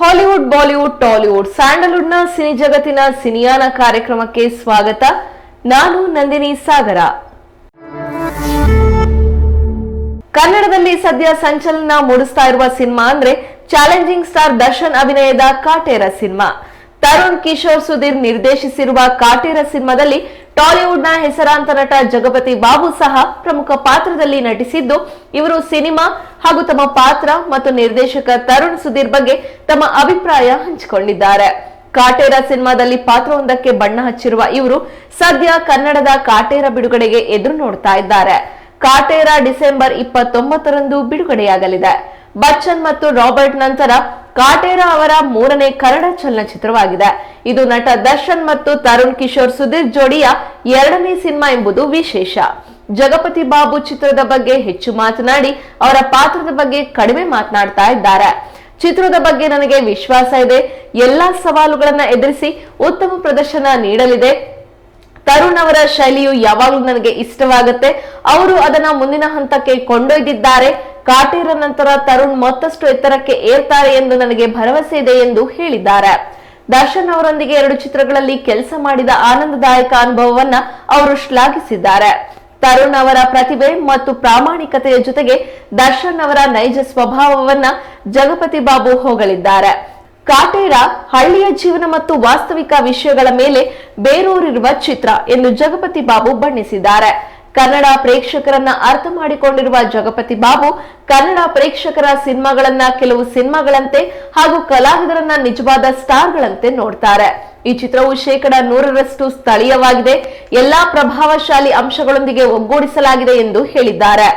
Hollywood, Bollywood, Tollywood, ಸ್ಯಾಂಡಲ್ವುಡ್ನ cine ಜಗತ್ತಿನ ಸಿನಿಯಾನ ಕಾರ್ಯಕ್ರಮಕ್ಕೆ ಸ್ವಾಗತ. ನಾನು ನಂದಿನಿ ಸಾಗರ. ಕನ್ನಡದಲ್ಲಿ ಸದ್ಯ ಸಂಚಲನ ಮೂಡಿಸ್ತಾ ಇರುವ ಸಿನಿಮಾ ಅಂದ್ರೆ ಚಾಲೆಂಜಿಂಗ್ ಸ್ಟಾರ್ ದರ್ಶನ್ ಅಭಿನಯದ ಕಾಟೇರ ಸಿನಿಮಾ. ತರುಣ್ ಕಿಶೋರ್ ಸುಧೀರ್ ನಿರ್ದೇಶಿಸಿರುವ ಕಾಟೇರ ಸಿನಿಮಾದಲ್ಲಿ ಟಾಲಿವುಡ್ನ ಹೆಸರಾಂತ ನಟ ಜಗಪತಿ ಬಾಬು ಸಹ ಪ್ರಮುಖ ಪಾತ್ರದಲ್ಲಿ ನಟಿಸಿದ್ದು, ಇವರು ಸಿನಿಮಾ ಹಾಗೂ ತಮ್ಮ ಪಾತ್ರ ಮತ್ತು ನಿರ್ದೇಶಕ ತರುಣ್ ಸುಧೀರ್ ಬಗ್ಗೆ ತಮ್ಮ ಅಭಿಪ್ರಾಯ ಹಂಚಿಕೊಂಡಿದ್ದಾರೆ ಕಾಟೇರ ಸಿನಿಮಾದಲ್ಲಿ ಪಾತ್ರವೊಂದಕ್ಕೆ ಬಣ್ಣ ಹಚ್ಚಿರುವ ಇವರು ಸದ್ಯ ಕನ್ನಡದ ಕಾಟೇರ ಬಿಡುಗಡೆಗೆ ಎದುರು ನೋಡ್ತಾ ಇದ್ದಾರೆ. ಕಾಟೇರ ಡಿಸೆಂಬರ್ ಇಪ್ಪತ್ತೊಂಬತ್ತರಂದು ಬಿಡುಗಡೆಯಾಗಲಿದೆ. ಬಚ್ಚನ್ ಮತ್ತು ರಾಬರ್ಟ್ ನಂತರ ಕಾಟೇರ ಅವರ ಮೂರನೇ ಕನ್ನಡ ಚಲನಚಿತ್ರವಾಗಿದೆ. ಇದು ನಟ ದರ್ಶನ್ ಮತ್ತು ತರುಣ್ ಕಿಶೋರ್ ಸುಧೀರ್ ಜೋಡಿಯ ಎರಡನೇ ಸಿನಿಮಾ ಎಂಬುದು ವಿಶೇಷ. ಜಗಪತಿ ಬಾಬು ಚಿತ್ರದ ಬಗ್ಗೆ ಹೆಚ್ಚು ಮಾತನಾಡಿ, ಅವರ ಪಾತ್ರದ ಬಗ್ಗೆ ಕಡಿಮೆ ಮಾತನಾಡ್ತಾ ಇದ್ದಾರೆ. ಚಿತ್ರದ ಬಗ್ಗೆ ನನಗೆ ವಿಶ್ವಾಸ ಇದೆ. ಎಲ್ಲಾ ಸವಾಲುಗಳನ್ನ ಎದುರಿಸಿ ಉತ್ತಮ ಪ್ರದರ್ಶನ ನೀಡಲಿದೆ. ತರುಣ್ ಅವರ ಶೈಲಿಯು ಯಾವಾಗಲೂ ನನಗೆ ಇಷ್ಟವಾಗುತ್ತೆ. ಅವರು ಅದನ್ನ ಮುಂದಿನ ಹಂತಕ್ಕೆ ಕೊಂಡೊಯ್ದಿದ್ದಾರೆ. ಕಾಟೇರ ನಂತರ ತರುಣ್ ಮತ್ತಷ್ಟು ಎತ್ತರಕ್ಕೆ ಏರ್ತಾರೆ ಎಂದು ನನಗೆ ಭರವಸೆ ಇದೆ ಎಂದು ಹೇಳಿದ್ದಾರೆ. ದರ್ಶನ್ ಅವರೊಂದಿಗೆ ಎರಡು ಚಿತ್ರಗಳಲ್ಲಿ ಕೆಲಸ ಮಾಡಿದ ಆನಂದದಾಯಕ ಅನುಭವವನ್ನ ಅವರು ಶ್ಲಾಘಿಸಿದ್ದಾರೆ. ತರುಣ್ ಅವರ ಪ್ರತಿಭೆ ಮತ್ತು ಪ್ರಾಮಾಣಿಕತೆಯ ಜೊತೆಗೆ ದರ್ಶನ್ ಅವರ ನೈಜ ಸ್ವಭಾವವನ್ನ ಜಗಪತಿ ಬಾಬು ಹೊಗಳಿದ್ದಾರೆ. ಕಾಟೇರ ಹಳ್ಳಿಯ ಜೀವನ ಮತ್ತು ವಾಸ್ತವಿಕ ವಿಷಯಗಳ ಮೇಲೆ ಬೇರೂರಿರುವ ಚಿತ್ರ ಎಂದು ಜಗಪತಿ ಬಾಬು ಬಣ್ಣಿಸಿದ್ದಾರೆ. ಕನ್ನಡ ಪ್ರೇಕ್ಷಕರನ್ನ ಅರ್ಥ ಮಾಡಿಕೊಂಡಿರುವ ಜಗಪತಿ ಬಾಬು, ಕನ್ನಡ ಪ್ರೇಕ್ಷಕರ ಸಿನಿಮಾಗಳನ್ನ ಕೆಲವು ಸಿನಿಮಾಗಳಂತೆ ಹಾಗೂ ಕಲಾವಿದರನ್ನ ನಿಜವಾದ ಸ್ಟಾರ್ಗಳಂತೆ ನೋಡ್ತಾರೆ. ಈ ಚಿತ್ರವು ಶೇಕಡ ನೂರರಷ್ಟು ಸ್ಥಳೀಯವಾಗಿದೆ. ಎಲ್ಲಾ ಪ್ರಭಾವಶಾಲಿ ಅಂಶಗಳೊಂದಿಗೆ ಒಗ್ಗೂಡಿಸಲಾಗಿದೆ ಎಂದು ಹೇಳಿದ್ದಾರೆ.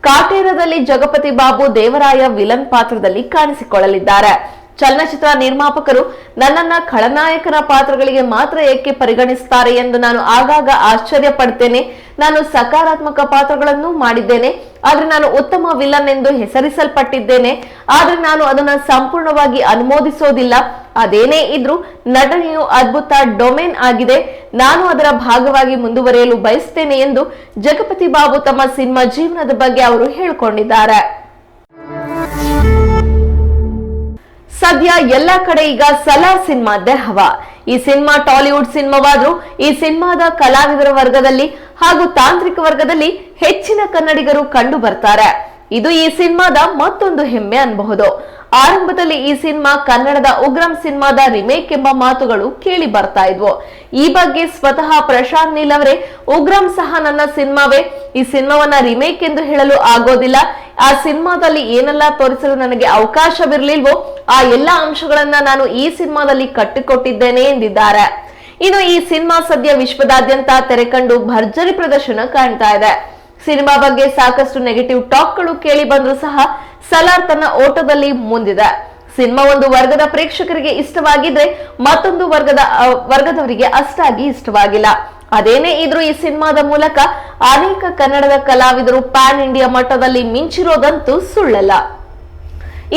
ಕಾಟೇರದಲ್ಲಿ ಜಗಪತಿ ಬಾಬು ದೇವರಾಯ ವಿಲನ್ ಪಾತ್ರದಲ್ಲಿ ಕಾಣಿಸಿಕೊಳ್ಳಲಿದ್ದಾರೆ. ಚಲನಚಿತ್ರ ನಿರ್ಮಾಪಕರು ನನ್ನನ್ನ ಖಳನಾಯಕರ ಪಾತ್ರಗಳಿಗೆ ಮಾತ್ರ ಏಕೆ ಪರಿಗಣಿಸುತ್ತಾರೆ ಎಂದು ನಾನು ಆಗಾಗ ಆಶ್ಚರ್ಯ ಪಡ್ತೇನೆ. ನಾನು ಸಕಾರಾತ್ಮಕ ಪಾತ್ರಗಳನ್ನು ಮಾಡಿದ್ದೇನೆ. ಆದ್ರೆ ನಾನು ಉತ್ತಮ ವಿಲನ್ ಎಂದು ಹೆಸರಿಸಲ್ಪಟ್ಟಿದ್ದೇನೆ. ಆದ್ರೆ ನಾನು ಅದನ್ನ ಸಂಪೂರ್ಣವಾಗಿ ಅನುಮೋದಿಸೋದಿಲ್ಲ. ಅದೇನೇ ಇದ್ರೂ ನಟನೆಯು ಅದ್ಭುತ ಡೊಮೇನ್ ಆಗಿದೆ. ನಾನು ಅದರ ಭಾಗವಾಗಿ ಮುಂದುವರಿಯಲು ಬಯಸ್ತೇನೆ ಎಂದು ಜಗಪತಿ ಬಾಬು ತಮ್ಮ ಸಿನಿಮಾ ಜೀವನದ ಬಗ್ಗೆ ಅವರು ಹೇಳಿಕೊಂಡಿದ್ದಾರೆ. ಸದ್ಯ ಎಲ್ಲ ಕಡೆ ಈಗ ಸಲಾರ್ ಸಿನಿಮಾದ್ದೇ ಹವಾ. ಈ ಸಿನಿಮಾ ಟಾಲಿವುಡ್ ಸಿನಿಮಾವಾದ್ರೂ, ಈ ಸಿನಿಮಾದ ಕಲಾವಿದರ ವರ್ಗದಲ್ಲಿ ಹಾಗೂ ತಾಂತ್ರಿಕ ವರ್ಗದಲ್ಲಿ ಹೆಚ್ಚಿನ ಕನ್ನಡಿಗರು ಕಂಡು ಬರ್ತಾರೆ. ಇದು ಈ ಸಿನಿಮಾದ ಮತ್ತೊಂದು ಹೆಮ್ಮೆ ಅನ್ಬಹುದು. ಆರಂಭದಲ್ಲಿ ಈ ಸಿನಿಮಾ ಕನ್ನಡದ ಉಗ್ರಂ ಸಿನಿಮಾದ ರಿಮೇಕ್ ಎಂಬ ಮಾತುಗಳು ಕೇಳಿ ಬರ್ತಾ ಇದ್ವು. ಈ ಬಗ್ಗೆ ಸ್ವತಃ ಪ್ರಶಾಂತ್ ನೀಲ್ ಅವರೇ, ಉಗ್ರಂ ಸಹ ನನ್ನ ಸಿನಿಮಾವೇ, ಈ ಸಿನಿಮಾವನ್ನ ರಿಮೇಕ್ ಎಂದು ಹೇಳಲು ಆಗೋದಿಲ್ಲ. ಆ ಸಿನಿಮಾದಲ್ಲಿ ಏನೆಲ್ಲ ತೋರಿಸಲು ನನಗೆ ಅವಕಾಶವಿರ್ಲಿಲ್ವೋ, ಆ ಎಲ್ಲಾ ಅಂಶಗಳನ್ನ ನಾನು ಈ ಸಿನಿಮಾದಲ್ಲಿ ಕಟ್ಟಿಕೊಟ್ಟಿದ್ದೇನೆ ಎಂದಿದ್ದಾರೆ. ಇನ್ನು ಈ ಸಿನಿಮಾ ಸದ್ಯ ವಿಶ್ವದಾದ್ಯಂತ ತೆರೆಕಂಡು ಭರ್ಜರಿ ಪ್ರದರ್ಶನ ಕಾಣ್ತಾ ಇದೆ. ಸಿನಿಮಾ ಬಗ್ಗೆ ಸಾಕಷ್ಟು ನೆಗೆಟಿವ್ ಟಾಕ್ಗಳು ಕೇಳಿ ಬಂದರೂ ಸಹ ಸಲಾರ್ ತನ್ನ ಓಟದಲ್ಲಿ ಮುಂದಿದೆ. ಸಿನಿಮಾ ಒಂದು ವರ್ಗದ ಪ್ರೇಕ್ಷಕರಿಗೆ ಇಷ್ಟವಾಗಿದ್ರೆ ಮತ್ತೊಂದು ವರ್ಗದ ವರ್ಗದವರಿಗೆ ಅಷ್ಟಾಗಿ ಇಷ್ಟವಾಗಿಲ್ಲ. ಅದೇನೇ ಇದ್ರೂ ಈ ಸಿನಿಮಾದ ಮೂಲಕ ಅನೇಕ ಕನ್ನಡದ ಕಲಾವಿದರು ಪ್ಯಾನ್ ಇಂಡಿಯಾ ಮಟ್ಟದಲ್ಲಿ ಮಿಂಚಿರೋದಂತೂ ಸುಳ್ಳಲ್ಲ.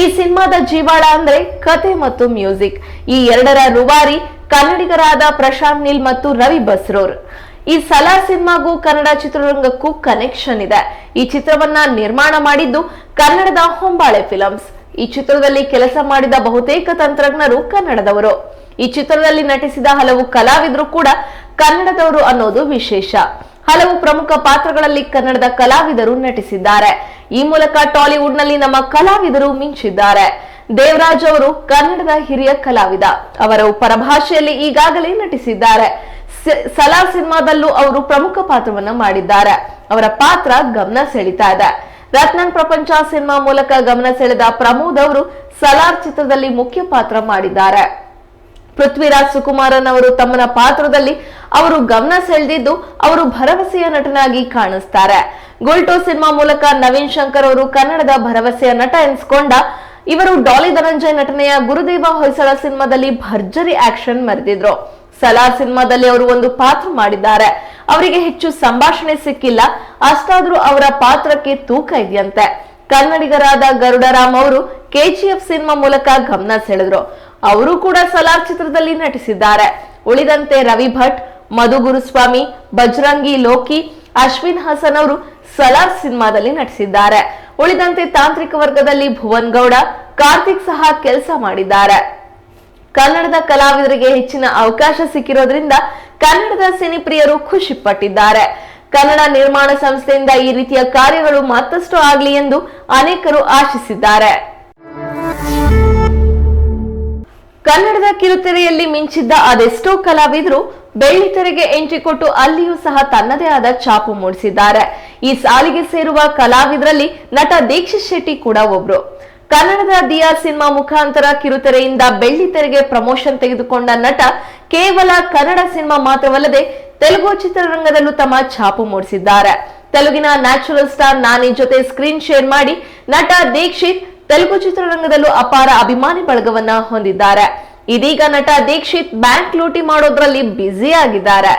ಈ ಸಿನಿಮಾದ ಜೀವಾಳ ಅಂದ್ರೆ ಕತೆ ಮತ್ತು ಮ್ಯೂಸಿಕ್. ಈ ಎರಡರ ರುವಾರಿ ಕನ್ನಡಿಗರಾದ ಪ್ರಶಾಂತ್ ನೀಲ್ ಮತ್ತು ರವಿ ಬಸ್ರೋರ್. ಈ ಸಲಾರ್ ಸಿನಿಮಾಗೂ ಕನ್ನಡ ಚಿತ್ರರಂಗಕ್ಕೂ ಕನೆಕ್ಷನ್ ಇದೆ. ಈ ಚಿತ್ರವನ್ನ ನಿರ್ಮಾಣ ಮಾಡಿದ್ದು ಕನ್ನಡದ ಹೊಂಬಾಳೆ ಫಿಲಮ್ಸ್ ಈ ಚಿತ್ರದಲ್ಲಿ ಕೆಲಸ ಮಾಡಿದ ಬಹುತೇಕ ತಂತ್ರಜ್ಞರು ಕನ್ನಡದವರು. ಈ ಚಿತ್ರದಲ್ಲಿ ನಟಿಸಿದ ಹಲವು ಕಲಾವಿದರು ಕೂಡ ಕನ್ನಡದವರು ಅನ್ನೋದು ವಿಶೇಷ. ಹಲವು ಪ್ರಮುಖ ಪಾತ್ರಗಳಲ್ಲಿ ಕನ್ನಡದ ಕಲಾವಿದರು ನಟಿಸಿದ್ದಾರೆ. ಈ ಮೂಲಕ ಟಾಲಿವುಡ್ನಲ್ಲಿ ನಮ್ಮ ಕಲಾವಿದರು ಮಿಂಚಿದ್ದಾರೆ. ದೇವರಾಜ್ ಅವರು ಕನ್ನಡದ ಹಿರಿಯ ಕಲಾವಿದ. ಅವರು ಪರಭಾಷೆಯಲ್ಲಿ ಈಗಾಗಲೇ ನಟಿಸಿದ್ದಾರೆ. ಸಲಾರ್ ಸಿನಿಮಾದಲ್ಲೂ ಅವರು ಪ್ರಮುಖ ಪಾತ್ರವನ್ನ ಮಾಡಿದ್ದಾರೆ. ಅವರ ಪಾತ್ರ ಗಮನ ಸೆಳೀತಾ ಇದೆ. ರತ್ನನ್ ಪ್ರಪಂಚ ಸಿನಿಮಾ ಮೂಲಕ ಗಮನ ಸೆಳೆದ ಪ್ರಮೋದ್ ಅವರು ಸಲಾರ್ ಚಿತ್ರದಲ್ಲಿ ಮುಖ್ಯ ಪಾತ್ರ ಮಾಡಿದ್ದಾರೆ. ಪೃಥ್ವಿರಾಜ್ ಸುಕುಮಾರನ್ ಅವರು ತಮ್ಮನ ಪಾತ್ರದಲ್ಲಿ ಅವರು ಗಮನ ಸೆಳೆದಿದ್ದು ಅವರು ಭರವಸೆಯ ನಟನಾಗಿ ಕಾಣಿಸ್ತಾರೆ. ಗೋಲ್ಟೋ ಸಿನಿಮಾ ಮೂಲಕ ನವೀನ್ ಶಂಕರ್ ಅವರು ಕನ್ನಡದ ಭರವಸೆಯ ನಟ ಎನಿಸಿಕೊಂಡ ಇವರು ಡಾಲಿ ಧನಂಜಯ್ ನಟನೆಯ ಗುರುದೇವ ಹೊಯ್ಸಳ ಸಿನಿಮಾದಲ್ಲಿ ಭರ್ಜರಿ ಆಕ್ಷನ್ ಮೆರೆದಿದ್ರು. ಸಲಾರ್ ಸಿನಿಮಾದಲ್ಲಿ ಅವರು ಒಂದು ಪಾತ್ರ ಮಾಡಿದ್ದಾರೆ. ಅವರಿಗೆ ಹೆಚ್ಚು ಸಂಭಾಷಣೆ ಸಿಕ್ಕಿಲ್ಲ. ಅಷ್ಟಾದ್ರೂ ಅವರ ಪಾತ್ರಕ್ಕೆ ತೂಕ ಇದೆಯಂತೆ. ಕನ್ನಡಿಗರಾದ ಗರುಡರಾಮ್ ಅವರು ಕೆಜಿಎಫ್ ಸಿನಿಮಾ ಮೂಲಕ ಗಮನ ಸೆಳೆದ್ರು. ಅವರು ಕೂಡ ಸಲಾರ್ ಚಿತ್ರದಲ್ಲಿ ನಟಿಸಿದ್ದಾರೆ. ಉಳಿದಂತೆ ರವಿ ಭಟ್, ಮಧು ಗುರುಸ್ವಾಮಿ, ಬಜರಂಗಿ ಲೋಕಿ, ಅಶ್ವಿನ್ ಹಸನ್ ಅವರು ಸಲಾರ್ ಸಿನಿಮಾದಲ್ಲಿ ನಟಿಸಿದ್ದಾರೆ. ಉಳಿದಂತೆ ತಾಂತ್ರಿಕ ವರ್ಗದಲ್ಲಿ ಭುವನ್ ಗೌಡ, ಕಾರ್ತಿಕ್ ಸಹ ಕೆಲಸ ಮಾಡಿದ್ದಾರೆ. ಕನ್ನಡದ ಕಲಾವಿದರಿಗೆ ಹೆಚ್ಚಿನ ಅವಕಾಶ ಸಿಕ್ಕಿರೋದ್ರಿಂದ ಕನ್ನಡದ ಸಿನಿಪ್ರಿಯರು ಖುಷಿ ಪಟ್ಟಿದ್ದಾರೆ ಕನ್ನಡ ನಿರ್ಮಾಣ ಸಂಸ್ಥೆಯಿಂದ ಈ ರೀತಿಯ ಕಾರ್ಯಗಳು ಮತ್ತಷ್ಟು ಆಗಲಿ ಎಂದು ಅನೇಕರು ಆಶಿಸಿದ್ದಾರೆ. ಕನ್ನಡದ ಕಿರುತೆರೆಯಲ್ಲಿ ಮಿಂಚಿದ್ದ ಅದೆಷ್ಟೋ ಕಲಾವಿದರು ಬೆಳ್ಳಿತೆರೆಗೆ ಎಂಟ್ರಿ ಕೊಟ್ಟು ಅಲ್ಲಿಯೂ ಸಹ ತನ್ನದೇ ಆದ ಛಾಪು ಮೂಡಿಸಿದ್ದಾರೆ. ಈ ಸಾಲಿಗೆ ಸೇರುವ ಕಲಾವಿದರಲ್ಲಿ ನಟ ದೀಕ್ಷಿತ್ ಶೆಟ್ಟಿ ಕೂಡ ಒಬ್ರು. ಕನ್ನಡದ ದಿಯಾ ಸಿನಿಮಾ ಮುಖಾಂತರ ಕಿರುತೆರೆಯಿಂದ ಬೆಳ್ಳಿತೆರೆಗೆ ಪ್ರಮೋಷನ್ ತೆಗೆದುಕೊಂಡ ನಟ ಕೇವಲ ಕನ್ನಡ ಸಿನಿಮಾ ಮಾತ್ರವಲ್ಲದೆ ತೆಲುಗು ಚಿತ್ರರಂಗದಲ್ಲೂ ತಮ್ಮ ಛಾಪು ಮೂಡಿಸಿದ್ದಾರೆ. ತೆಲುಗಿನ ನ್ಯಾಚುರಲ್ ಸ್ಟಾರ್ ನಾನಿ ಜೊತೆ ಸ್ಕ್ರೀನ್ ಶೇರ್ ಮಾಡಿ ನಟ ದೀಕ್ಷಿತ್ ತೆಲುಗು ಚಿತ್ರರಂಗದಲ್ಲೂ ಅಪಾರ ಅಭಿಮಾನಿ ಬಳಗವನ್ನ ಹೊಂದಿದ್ದಾರೆ. ಇದೀಗ ನಟ ದೀಕ್ಷಿತ್ ಬ್ಯಾಂಕ್ ಲೂಟಿ ಮಾಡೋದ್ರಲ್ಲಿ ಬ್ಯುಸಿ ಆಗಿದ್ದಾರೆ.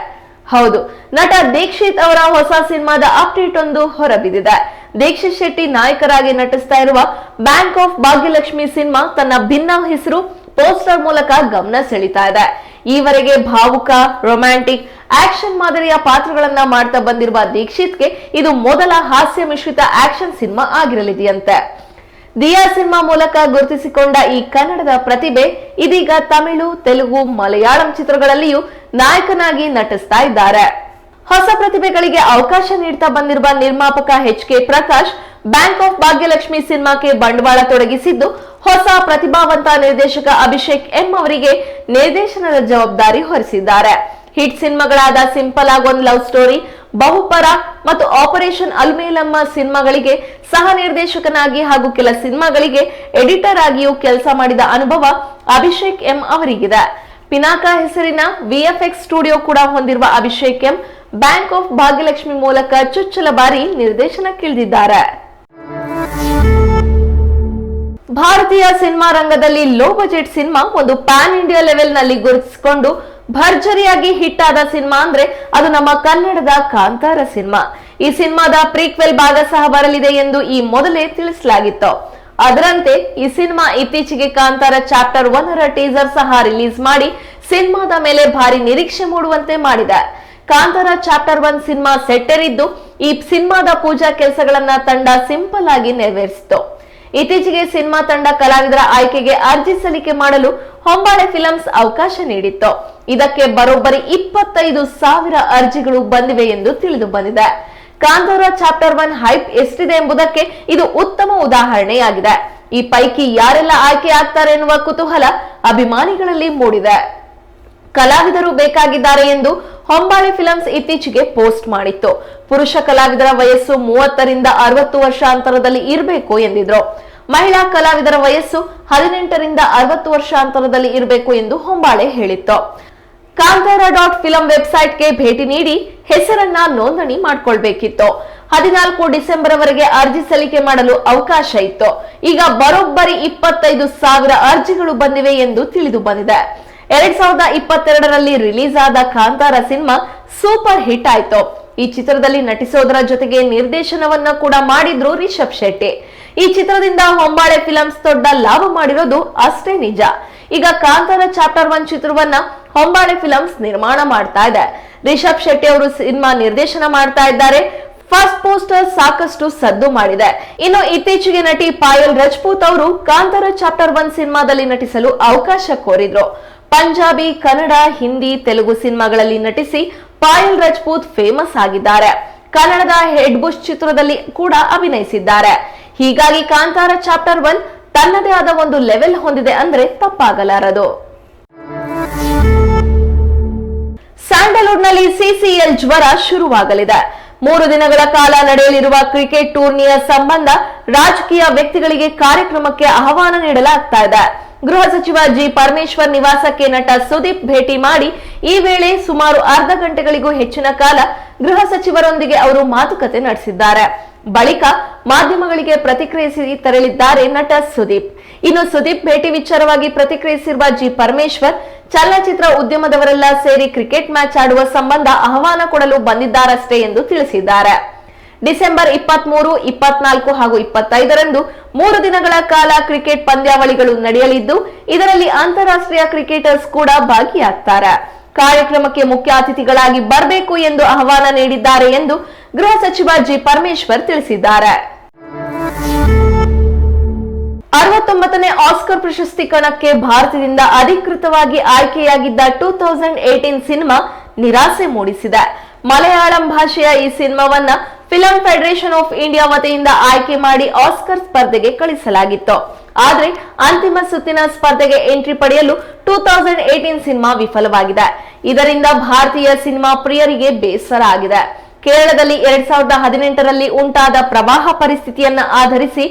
ಹೌದು. ನಟ ದೀಕ್ಷಿತ್ ಅವರ ಹೊಸ ಸಿನಿಮಾದ ಅಪ್ಡೇಟ್ ಒಂದು ಹೊರಬಿದ್ದಿದೆ. ದೀಕ್ಷಿತ್ ಶೆಟ್ಟಿ ನಾಯಕರಾಗಿ ನಟಿಸ್ತಾ ಇರುವ ಬ್ಯಾಂಕ್ ಆಫ್ ಭಾಗ್ಯಲಕ್ಷ್ಮಿ ಸಿನಿಮಾ ತನ್ನ ಭಿನ್ನ ಹೆಸರು ಪೋಸ್ಟರ್ ಮೂಲಕ ಗಮನ ಸೆಳೀತಾ ಇದೆ. ಈವರೆಗೆ ಭಾವುಕ, ರೊಮ್ಯಾಂಟಿಕ್, ಆಕ್ಷನ್ ಮಾದರಿಯ ಪಾತ್ರಗಳನ್ನ ಮಾಡ್ತಾ ಬಂದಿರುವ ದೀಕ್ಷಿತ್ಗೆ ಇದು ಮೊದಲ ಹಾಸ್ಯ ಮಿಶ್ರಿತ ಆಕ್ಷನ್ ಸಿನಿಮಾ ಆಗಿರಲಿದೆಯಂತೆ. ದಿಯಾ ಸಿನಿಮಾ ಮೂಲಕ ಗುರುತಿಸಿಕೊಂಡ ಈ ಕನ್ನಡದ ಪ್ರತಿಭೆ ಇದೀಗ ತಮಿಳು, ತೆಲುಗು, ಮಲಯಾಳಂ ಚಿತ್ರಗಳಲ್ಲಿಯೂ ನಾಯಕನಾಗಿ ನಟಿಸ್ತಾ ಇದ್ದಾರೆ. ಹೊಸ ಪ್ರತಿಭೆಗಳಿಗೆ ಅವಕಾಶ ನೀಡ್ತಾ ಬಂದಿರುವ ನಿರ್ಮಾಪಕ H K Prakash, bank of Bhagyalakshmi ಸಿನಿಮಾಕ್ಕೆ ಬಂಡವಾಳ ತೊಡಗಿಸಿದ್ದು, ಹೊಸ ಪ್ರತಿಭಾವಂತ ನಿರ್ದೇಶಕ ಅಭಿಷೇಕ್ ಎಂ ಅವರಿಗೆ ನಿರ್ದೇಶನದ ಜವಾಬ್ದಾರಿ ಹೊರಿಸಿದ್ದಾರೆ. ಹಿಟ್ ಸಿನಿಮಾಗಳಾದ ಸಿಂಪಲ್ ಆಗ್ ಒಂದು ಲವ್ ಸ್ಟೋರಿ, ಬಹುಪರ ಮತ್ತು ಆಪರೇಷನ್ ಅಲ್ಮೇಲಮ್ಮ ಸಿನಿಮಾಗಳಿಗೆ ಸಹ ನಿರ್ದೇಶಕನಾಗಿ ಹಾಗೂ ಕೆಲ ಸಿನಿಮಾಗಳಿಗೆ ಎಡಿಟರ್ ಆಗಿಯೂ ಕೆಲಸ ಮಾಡಿದ ಅನುಭವ ಅಭಿಷೇಕ್ ಎಂ ಅವರಿಗಿದೆ. ಪಿನಾಕ ಹೆಸರಿನ ವಿಎಫ್ಎಕ್ಸ್ ಸ್ಟುಡಿಯೋ ಕೂಡ ಹೊಂದಿರುವ Abhishek M, bank of Bhagyalakshmi ಮೂಲಕ ಚುಚ್ಚಲ ಬಾರಿ ನಿರ್ದೇಶನಕ್ಕಿಳಿದಿದ್ದಾರೆ. ಭಾರತೀಯ ಸಿನಿಮಾ ರಂಗದಲ್ಲಿ ಲೋ ಬಜೆಟ್ ಸಿನಿಮಾ ಒಂದು ಪ್ಯಾನ್ ಇಂಡಿಯಾ ಲೆವೆಲ್ನಲ್ಲಿ ಗುರುತಿಸಿಕೊಂಡು ಭರ್ಜರಿಯಾಗಿ ಹಿಟ್ ಆದ ಸಿನಿಮಾ ಅಂದ್ರೆ ಅದು ನಮ್ಮ ಕನ್ನಡದ ಕಾಂತಾರ ಸಿನಿಮಾ. ಈ ಸಿನಿಮಾದ ಪ್ರೀಕ್ವೆಲ್ ಭಾಗ ಸಹ ಬರಲಿದೆ ಎಂದು ಈ ಮೊದಲೇ ತಿಳಿಸಲಾಗಿತ್ತು. ಅದರಂತೆ ಈ ಸಿನಿಮಾ ಇತ್ತೀಚೆಗೆ ಕಾಂತಾರ ಚಾಪ್ಟರ್ ಒನ್ ಟೀಸರ್ ಸಹ ರಿಲೀಸ್ ಮಾಡಿ ಸಿನಿಮಾದ ಮೇಲೆ ಭಾರಿ ನಿರೀಕ್ಷೆ ಮೂಡುವಂತೆ ಮಾಡಿದೆ. ಕಾಂತಾರ ಚಾಪ್ಟರ್ ಒನ್ ಸಿನಿಮಾ ಸೆಟ್ಟೇರಿದ್ದು ಈ ಸಿನಿಮಾದ ಪೂಜಾ ಕೆಲಸಗಳನ್ನ ತಂಡ ಸಿಂಪಲ್ ಆಗಿ ನೆರವೇರಿಸಿತು. ಇತ್ತೀಚೆಗೆ ಸಿನಿಮಾ ತಂಡ ಕಲಾವಿದರ ಆಯ್ಕೆಗೆ ಅರ್ಜಿ ಸಲ್ಲಿಕೆ ಮಾಡಲು ಹೊಂಬಾಳೆ ಫಿಲಮ್ಸ್ ಅವಕಾಶ ನೀಡಿತ್ತು. ಇದಕ್ಕೆ ಬರೋಬ್ಬರಿ ಇಪ್ಪತ್ತೈದು ಸಾವಿರ ಅರ್ಜಿಗಳು ಬಂದಿವೆ ಎಂದು ತಿಳಿದು ಬಂದಿದೆ. ಕಾಂತಾರ ಚಾಪ್ಟರ್ ಒನ್ ಹೈಪ್ ಎಷ್ಟಿದೆ ಎಂಬುದಕ್ಕೆ ಇದು ಉತ್ತಮ ಉದಾಹರಣೆಯಾಗಿದೆ. ಈ ಪೈಕಿ ಯಾರೆಲ್ಲ ಆಯ್ಕೆ ಆಗ್ತಾರೆ ಎನ್ನುವ ಕುತೂಹಲ ಅಭಿಮಾನಿಗಳಲ್ಲಿ ಮೂಡಿದೆ. ಕಲಾವಿದರು ಬೇಕಾಗಿದ್ದಾರೆ ಎಂದು ಹೊಂಬಾಳೆ ಫಿಲಮ್ಸ್ ಇತ್ತೀಚೆಗೆ ಪೋಸ್ಟ್ ಮಾಡಿತ್ತು. ಪುರುಷ ಕಲಾವಿದರ ವಯಸ್ಸು ಮೂವತ್ತರಿಂದ ಅರವತ್ತು ವರ್ಷ ಅಂತರದಲ್ಲಿ ಇರಬೇಕು ಎಂದಿದ್ರು. ಮಹಿಳಾ ಕಲಾವಿದರ ವಯಸ್ಸು ಹದಿನೆಂಟರಿಂದ ಅರವತ್ತು ವರ್ಷ ಅಂತರದಲ್ಲಿ ಇರಬೇಕು ಎಂದು ಹೊಂಬಾಳೆ ಹೇಳಿತ್ತು. ಕಾಂತಾರ ಡಾಟ್ ಫಿಲಂ ವೆಬ್ಸೈಟ್ಗೆ ಭೇಟಿ ನೀಡಿ ಹೆಸರನ್ನ ನೋಂದಣಿ ಮಾಡಿಕೊಳ್ಬೇಕಿತ್ತು. ಹದಿನಾಲ್ಕು ಡಿಸೆಂಬರ್ ವರೆಗೆ ಅರ್ಜಿ ಸಲ್ಲಿಕೆ ಮಾಡಲು ಅವಕಾಶ ಇತ್ತು. ಈಗ ಬರೋಬ್ಬರಿ ಇಪ್ಪತ್ತೈದು ಸಾವಿರ ಅರ್ಜಿಗಳು ಬಂದಿವೆ ಎಂದು ತಿಳಿದು ಬಂದಿದೆ. ಎರಡ್ ಸಾವಿರದ ಇಪ್ಪತ್ತೆರಡರಲ್ಲಿ ರಿಲೀಸ್ ಆದ ಕಾಂತಾರ ಸಿನಿಮಾ ಸೂಪರ್ ಹಿಟ್ ಆಯ್ತು. ಈ ಚಿತ್ರದಲ್ಲಿ ನಟಿಸೋದರ ಜೊತೆಗೆ ನಿರ್ದೇಶನವನ್ನ ಕೂಡ ಮಾಡಿದ್ರು ರಿಷಬ್ ಶೆಟ್ಟಿ. ಈ ಚಿತ್ರದಿಂದ ಹೊಂಬಾಳೆ ಫಿಲಮ್ಸ್ ದೊಡ್ಡ ಲಾಭ ಮಾಡಿರೋದು ಅಷ್ಟೇ ನಿಜ. ಈಗ ಕಾಂತಾರ ಚಾಪ್ಟರ್ ಒನ್ ಚಿತ್ರವನ್ನ ಹೊಂಬಾಳೆ ಫಿಲಮ್ಸ್ ನಿರ್ಮಾಣ ಮಾಡ್ತಾ ಇದೆ. ರಿಷಬ್ ಶೆಟ್ಟಿ ಅವರು ಸಿನಿಮಾ ನಿರ್ದೇಶನ ಮಾಡ್ತಾ ಇದ್ದಾರೆ. ಫಸ್ಟ್ ಪೋಸ್ಟರ್ ಸಾಕಷ್ಟು ಸದ್ದು ಮಾಡಿದೆ. ಇನ್ನು ಇತ್ತೀಚೆಗೆ ನಟಿ ಪಾಯಲ್ ರಜಪೂತ್ ಅವರು ಕಾಂತಾರ ಚಾಪ್ಟರ್ ಒನ್ ಸಿನಿಮಾದಲ್ಲಿ ನಟಿಸಲು ಅವಕಾಶ ಕೋರಿದ್ರು. ಪಂಜಾಬಿ, ಕನ್ನಡ, ಹಿಂದಿ, ತೆಲುಗು ಸಿನಿಮಾಗಳಲ್ಲಿ ನಟಿಸಿ ಪಾಯಲ್ ರಜಪೂತ್ ಫೇಮಸ್ ಆಗಿದ್ದಾರೆ. ಕನ್ನಡದ ಹೆಡ್ ಬುಷ್ ಚಿತ್ರದಲ್ಲಿ ಕೂಡ ಅಭಿನಯಿಸಿದ್ದಾರೆ. ಹೀಗಾಗಿ ಕಾಂತಾರ ಚಾಪ್ಟರ್ ಒನ್ ತನ್ನದೇ ಆದ ಒಂದು ಲೆವೆಲ್ ಹೊಂದಿದೆ ಅಂದ್ರೆ ತಪ್ಪಾಗಲಾರದು. ಸ್ಯಾಂಡಲ್ವುಡ್ನಲ್ಲಿ ಸಿಸಿಎಲ್ ಜ್ವರ ಶುರುವಾಗಲಿದೆ. ಮೂರು ದಿನಗಳ ಕಾಲ ನಡೆಯಲಿರುವ ಕ್ರಿಕೆಟ್ ಟೂರ್ನಿಯ ಸಂಬಂಧ ರಾಜಕೀಯ ವ್ಯಕ್ತಿಗಳಿಗೆ ಕಾರ್ಯಕ್ರಮಕ್ಕೆ ಆಹ್ವಾನ ನೀಡಲಾಗ್ತಾ ಇದೆ. ಗೃಹ ಸಚಿವ ಜಿ ಪರಮೇಶ್ವರ್ ನಿವಾಸಕ್ಕೆ ನಟ ಸುದೀಪ್ ಭೇಟಿ ಮಾಡಿ ಈ ವೇಳೆ ಸುಮಾರು ಅರ್ಧ ಗಂಟೆಗಳಿಗೂ ಹೆಚ್ಚಿನ ಕಾಲ ಗೃಹ ಸಚಿವರೊಂದಿಗೆ ಅವರು ಮಾತುಕತೆ ನಡೆಸಿದ್ದಾರೆ. ಬಳಿಕ ಮಾಧ್ಯಮಗಳಿಗೆ ಪ್ರತಿಕ್ರಿಯಿಸಿ ತೆರಳಿದ್ದಾರೆ ನಟ ಸುದೀಪ್. ಇನ್ನು ಸುದೀಪ್ ಭೇಟಿ ವಿಚಾರವಾಗಿ ಪ್ರತಿಕ್ರಿಯಿಸಿರುವ ಜಿ ಪರಮೇಶ್ವರ್, ಚಲನಚಿತ್ರ ಉದ್ಯಮದವರೆಲ್ಲ ಸೇರಿ ಕ್ರಿಕೆಟ್ ಮ್ಯಾಚ್ ಆಡುವ ಸಂಬಂಧ ಆಹ್ವಾನ ಕೊಡಲು ಬಂದಿದ್ದಾರಷ್ಟೇ ಎಂದು ತಿಳಿಸಿದ್ದಾರೆ. ಡಿಸೆಂಬರ್ ಇಪ್ಪತ್ಮೂರು, ಇಪ್ಪತ್ನಾಲ್ಕು ಹಾಗೂ ಇಪ್ಪತ್ತೈದರಂದು ಮೂರು ದಿನಗಳ ಕಾಲ ಕ್ರಿಕೆಟ್ ಪಂದ್ಯಾವಳಿಗಳು ನಡೆಯಲಿದ್ದು, ಇದರಲ್ಲಿ ಅಂತಾರಾಷ್ಟ್ರೀಯ ಕ್ರಿಕೆಟರ್ಸ್ ಕೂಡ ಭಾಗಿಯಾಗ್ತಾರೆ. ಕಾರ್ಯಕ್ರಮಕ್ಕೆ ಮುಖ್ಯ ಅತಿಥಿಗಳಾಗಿ ಬರಬೇಕು ಎಂದು ಆಹ್ವಾನ ನೀಡಿದ್ದಾರೆ ಎಂದು ಗೃಹ ಸಚಿವ ಜಿ ಪರಮೇಶ್ವರ್ ತಿಳಿಸಿದ್ದಾರೆ. ಅರವತ್ತೊಂಬತ್ತನೇ ಆಸ್ಕರ್ ಪ್ರಶಸ್ತಿ ಕಣಕ್ಕೆ ಭಾರತದಿಂದ ಅಧಿಕೃತವಾಗಿ ಆಯ್ಕೆಯಾಗಿದ್ದ ಟೂ ತೌಸಂಡ್ ಏಟೀನ್ ಸಿನಿಮಾ ನಿರಾಸೆ ಮೂಡಿಸಿದೆ. ಮಲಯಾಳಂ ಭಾಷೆಯ ಈ ಸಿನಿಮಾವನ್ನ ಫಿಲಂ ಫೆಡರೇಷನ್ ಆಫ್ ಇಂಡಿಯಾ ವತಿಯಿಂದ ಆಯ್ಕೆ ಮಾಡಿ ಆಸ್ಕರ್ ಸ್ಪರ್ಧೆಗೆ ಕಳಿಸಲಾಗಿತ್ತು. ಆದರೆ ಅಂತಿಮ ಸುತ್ತಿನ ಸ್ಪರ್ಧೆಗೆ ಎಂಟ್ರಿ ಪಡೆಯಲು ಟೂ ತೌಸಂಡ್ ಏಟೀನ್ ಸಿನಿಮಾ ವಿಫಲವಾಗಿದೆ. ಇದರಿಂದ ಭಾರತೀಯ ಸಿನಿಮಾ ಪ್ರಿಯರಿಗೆ ಬೇಸರ ಆಗಿದೆ. ಕೇರಳದಲ್ಲಿ ಎರಡ್ ಸಾವಿರದ ಹದಿನೆಂಟರಲ್ಲಿ ಉಂಟಾದ ಪ್ರವಾಹ ಪರಿಸ್ಥಿತಿಯನ್ನ ಆಧರಿಸಿ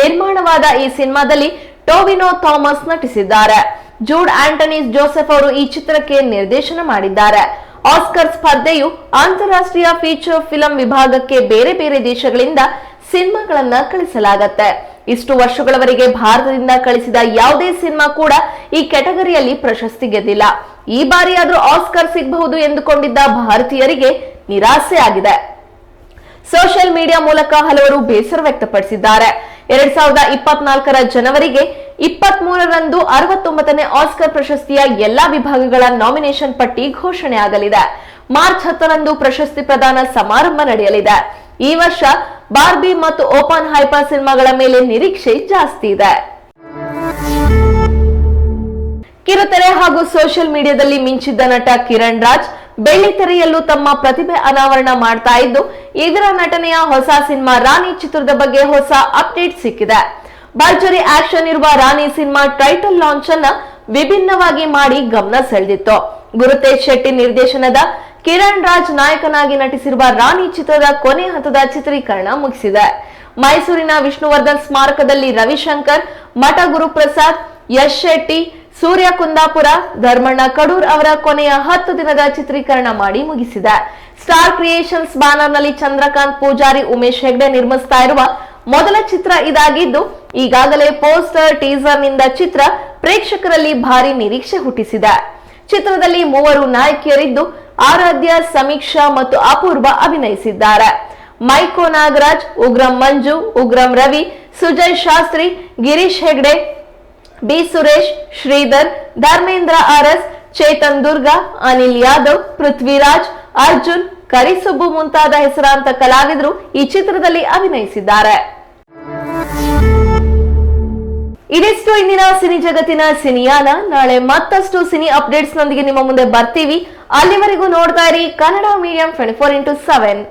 ನಿರ್ಮಾಣವಾದ ಈ ಸಿನಿಮಾದಲ್ಲಿ ಟೋವಿನೋ ಥಾಮಸ್ ನಟಿಸಿದ್ದಾರೆ. ಜೂಡ್ ಆಂಟನೀಸ್ ಜೋಸೆಫ್ ಅವರು ಈ ಚಿತ್ರಕ್ಕೆ ನಿರ್ದೇಶನ ಮಾಡಿದ್ದಾರೆ. ಆಸ್ಕರ್ ಸ್ಪರ್ಧೆಯು ಅಂತಾರಾಷ್ಟ್ರೀಯ ಫೀಚರ್ ಫಿಲಂ ವಿಭಾಗಕ್ಕೆ ಬೇರೆ ಬೇರೆ ದೇಶಗಳಿಂದ ಸಿನಿಮಾಗಳನ್ನ ಕಳಿಸಲಾಗತ್ತೆ. ಇಷ್ಟು ವರ್ಷಗಳವರೆಗೆ ಭಾರತದಿಂದ ಕಳಿಸಿದ ಯಾವುದೇ ಸಿನಿಮಾ ಕೂಡ ಈ ಕ್ಯಾಟಗರಿಯಲ್ಲಿ ಪ್ರಶಸ್ತಿ ಗೆದ್ದಿಲ್ಲ. ಈ ಬಾರಿಯಾದ್ರೂ ಆಸ್ಕರ್ ಸಿಗಬಹುದು ಎಂದುಕೊಂಡಿದ್ದ ಭಾರತೀಯರಿಗೆ ನಿರಾಸೆ ಆಗಿದೆ ಸೋಷಿಯಲ್ ಮೀಡಿಯಾ ಮೂಲಕ ಹಲವರು ಬೇಸರ ವ್ಯಕ್ತಪಡಿಸಿದ್ದಾರೆ. ಎರಡ್ ಸಾವಿರದ ಇಪ್ಪತ್ನಾಲ್ಕರ ಜನವರಿಗೆ ಇಪ್ಪತ್ತ್ ಮೂರರಂದು ಅರವತ್ತೊಂಬತ್ತನೇ ಆಸ್ಕರ್ ಪ್ರಶಸ್ತಿಯ ಎಲ್ಲಾ ವಿಭಾಗಗಳ ನಾಮಿನೇಷನ್ ಪಟ್ಟಿ ಘೋಷಣೆ ಆಗಲಿದೆ ಮಾರ್ಚ್ ಹತ್ತರಂದು ಪ್ರಶಸ್ತಿ ಪ್ರದಾನ ಸಮಾರಂಭ ನಡೆಯಲಿದೆ. ಈ ವರ್ಷ ಬಾರ್ಬಿ ಮತ್ತು ಓಪನ್ ಹೈಪರ್ ಸಿನಿಮಾಗಳ ಮೇಲೆ ನಿರೀಕ್ಷೆ ಜಾಸ್ತಿ ಇದೆ. ಕಿರುತೆರೆ ಹಾಗೂ ಸೋಷಿಯಲ್ ಮೀಡಿಯಾದಲ್ಲಿ ಮಿಂಚಿದ್ದ ನಟ ಕಿರಣ್ ರಾಜ್ ಬೆಳ್ಳಿತೆರೆಯಲ್ಲೂ ತಮ್ಮ ಪ್ರತಿಭೆ ಅನಾವರಣ ಮಾಡ್ತಾ ಇದ್ದು, ಇದರ ನಟನೆಯ ಹೊಸ ಸಿನಿಮಾ ರಾಣಿ ಚಿತ್ರದ ಬಗ್ಗೆ ಹೊಸ ಅಪ್ಡೇಟ್ ಸಿಕ್ಕಿದೆ. ಭರ್ಜರಿ ಆಕ್ಷನ್ ಇರುವ ರಾಣಿ ಸಿನಿಮಾ ಟೈಟಲ್ ಲಾಂಚ್ ಅನ್ನ ವಿಭಿನ್ನವಾಗಿ ಮಾಡಿ ಗಮನ ಸೆಳೆದಿತ್ತು. ಗುರುತೇಜ್ ಶೆಟ್ಟಿ ನಿರ್ದೇಶನದ ಕಿರಣ್ ರಾಜ್ ನಾಯಕನಾಗಿ ನಟಿಸಿರುವ ರಾಣಿ ಚಿತ್ರದ ಕೊನೆ ಹಂತದ ಚಿತ್ರೀಕರಣ ಮುಗಿಸಿದೆ. ಮೈಸೂರಿನ ವಿಷ್ಣುವರ್ಧನ್ ಸ್ಮಾರಕದಲ್ಲಿ ರವಿಶಂಕರ್, ಮಠ ಗುರುಪ್ರಸಾದ್, ಯಶ್ ಶೆಟ್ಟಿ ಸೂರ್ಯ ಕುಂದಾಪುರ ಧರ್ಮಣ್ಣ ಕಡೂರ್ ಅವರ ಕೊನೆಯ ಹತ್ತು ದಿನದ ಚಿತ್ರೀಕರಣ ಮಾಡಿ ಮುಗಿಸಿದೆ. ಸ್ಟಾರ್ ಕ್ರಿಯೇಷನ್ಸ್ ಬ್ಯಾನರ್ನಲ್ಲಿ ಚಂದ್ರಕಾಂತ್ ಪೂಜಾರಿ ಉಮೇಶ್ ಹೆಗ್ಡೆ ನಿರ್ಮಿಸ್ತಾ ಇರುವ ಮೊದಲ ಚಿತ್ರ ಇದಾಗಿದ್ದು, ಈಗಾಗಲೇ ಪೋಸ್ಟರ್, ಟೀಸರ್ನಿಂದ ಚಿತ್ರ ಪ್ರೇಕ್ಷಕರಲ್ಲಿ ಭಾರಿ ನಿರೀಕ್ಷೆ ಹುಟ್ಟಿಸಿದೆ. ಚಿತ್ರದಲ್ಲಿ ಮೂವರು ನಾಯಕಿಯರಿದ್ದು, ಆರಾಧ್ಯ, ಸಮೀಕ್ಷಾ ಮತ್ತು ಅಪೂರ್ವ ಅಭಿನಯಿಸಿದ್ದಾರೆ. ಮೈಕೋ ನಾಗರಾಜ್, ಉಗ್ರಂ ಮಂಜು, ಉಗ್ರಂ ರವಿ, ಸುಜಯ್ ಶಾಸ್ತ್ರಿ, ಗಿರೀಶ್ ಹೆಗ್ಡೆ ಬಿ ಸುರೇಶ್, ಶ್ರೀಧರ್, ಧರ್ಮೇಂದ್ರ ಆರ್ಎಸ್, ಚೇತನ್ ದುರ್ಗಾ, ಅನಿಲ್ ಯಾದವ್, ಪೃಥ್ವಿರಾಜ್, ಅರ್ಜುನ್, ಕರಿಸುಬ್ಬು ಮುಂತಾದ ಹೆಸರಾಂತ ಕಲಾವಿದರು ಈ ಚಿತ್ರದಲ್ಲಿ ಅಭಿನಯಿಸಿದ್ದಾರೆ. ಇದಿಷ್ಟು ಇಂದಿನ ಸಿನಿ ಜಗತ್ತಿನ ಸಿನಿಯಾನ. ನಾಳೆ ಮತ್ತಷ್ಟು ಸಿನಿ ಅಪ್ಡೇಟ್ಸ್ ನೊಂದಿಗೆ ನಿಮ್ಮ ಮುಂದೆ ಬರ್ತೀವಿ. ಅಲ್ಲಿವರೆಗೂ ನೋಡ್ತಾ ಇರಿ Kannada medium twenty four into seven.